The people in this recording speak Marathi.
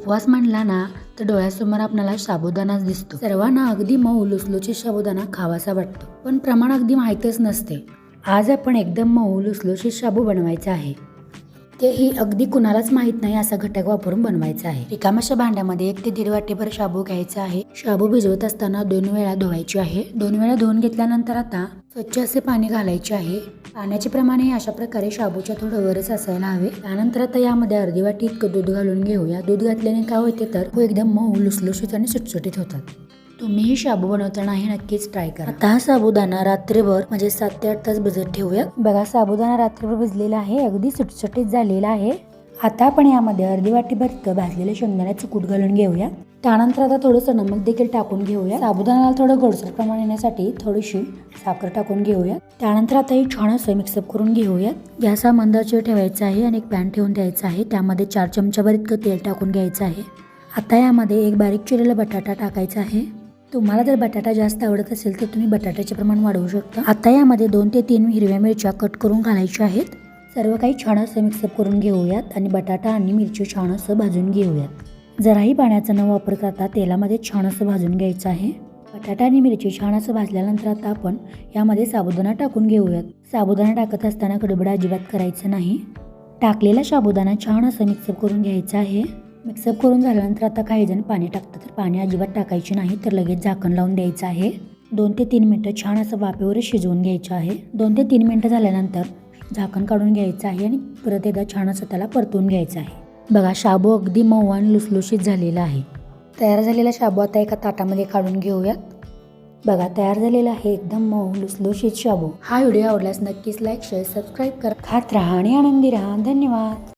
उपवास म्हणला ना तर डोळ्यासमोर आपल्याला साबुदाणाच दिसतो. सर्वांना अगदी मऊ लुसलुशीत साबुदाणा खावासा वाटतो. पण प्रमाण अगदी माहीतच नसते. आज आपण एकदम मऊ लुसलुशीत शाबू बनवायचा आहे. ही अगदी कुणालाच माहीत नाही असा घटक वापरून बनवायचा आहे. रिकामाशा भांड्यामध्ये एक ते दीड वाटीभर शाबू घ्यायचा आहे. शाबू भिजवत असताना दोन वेळा धुवायची आहे. दोन वेळा धुवून घेतल्यानंतर आता स्वच्छ असे पाणी घालायचे आहे. पाण्याचे प्रमाण हे अशा प्रकारे शाबूच्या थोडं वरच असायला हवे. त्यानंतर आता यामध्ये अर्धी वाटी इतकं दूध घालून घेऊया. दूध घातल्याने काय होते तर तो एकदम मऊ लुसलुशीत आणि सुटसुटीत होतात. तुम्हीही शाबू बनवताना हे नक्कीच ट्राय करा. आता हा साबुदाणा रात्रभर म्हणजे सात ते आठ तास भिजत ठेवूया बघा साबुदाणा रात्रभर भिजलेला आहे अगदी सुटसुटीत झालेला आहे. आता आपण यामध्ये अर्धी वाटीभर इतकं भाजलेलं शेंगदाण्याचं कूट घालून घेऊया. त्यानंतर आता थोडंसं नमक देखील टाकून घेऊया. साबुदाण्याला थोडं गोडसर प्रमाण येण्यासाठी थोडीशी साखर टाकून घेऊया. त्यानंतर आता हे छान असं मिक्सअप करून घेऊयात गॅस हा मंदाचे ठेवायचा आहे आणि एक पॅन ठेवून द्यायचा आहे. त्यामध्ये चार चमच्याभर इतकं तेल टाकून घ्यायचं आहे. आता यामध्ये एक बारीक चिरलेला बटाटा टाकायचा आहे. तुम्हाला जर बटाटा जास्त आवडत असेल तर तुम्ही बटाट्याचे प्रमाण वाढवू शकता. आता यामध्ये दोन ते तीन हिरव्या मिरच्या कट करून घालायच्या आहेत. सर्व काही छान असं मिक्सअप करून घेऊयात आणि बटाटा आणि मिरची छान असं भाजून घेऊयात. जराही पाण्याचा न वापर करता तेलामध्ये छान असं भाजून घ्यायचं आहे. बटाटा आणि मिरची छान असं भाजल्यानंतर आता आपण यामध्ये साबुदाणा टाकून घेऊयात. साबुदाणा टाकत असताना गडबड अजिबात करायचं नाही. टाकलेला साबुदाणा छान असं मिक्सअप करून घ्यायचा आहे. मिक्सअप करून झाल्यानंतर आता काही जण पाणी टाकतं तर पाणी अजिबात टाकायचे नाही तर लगेच झाकण लावून द्यायचं आहे. दोन ते तीन मिनटं छान असं वाफेवर शिजवून घ्यायचं आहे. दोन ते तीन मिनटं झाल्यानंतर झाकण काढून घ्यायचं आहे आणि परत एकदा छान असं त्याला परतून घ्यायचं आहे. बघा शाबू अगदी मऊ आणि लुसलुशीत झालेला आहे. तयार झालेला शाबू आता एका ताटामध्ये काढून घेऊयात. बघा तयार झालेला आहे एकदम मऊ लुसलुशीत शाबू. हा व्हिडिओ आवडल्यास नक्कीच लाईक शेअर सबस्क्राईब करा. खात राहा आणि आनंदी राहा. धन्यवाद.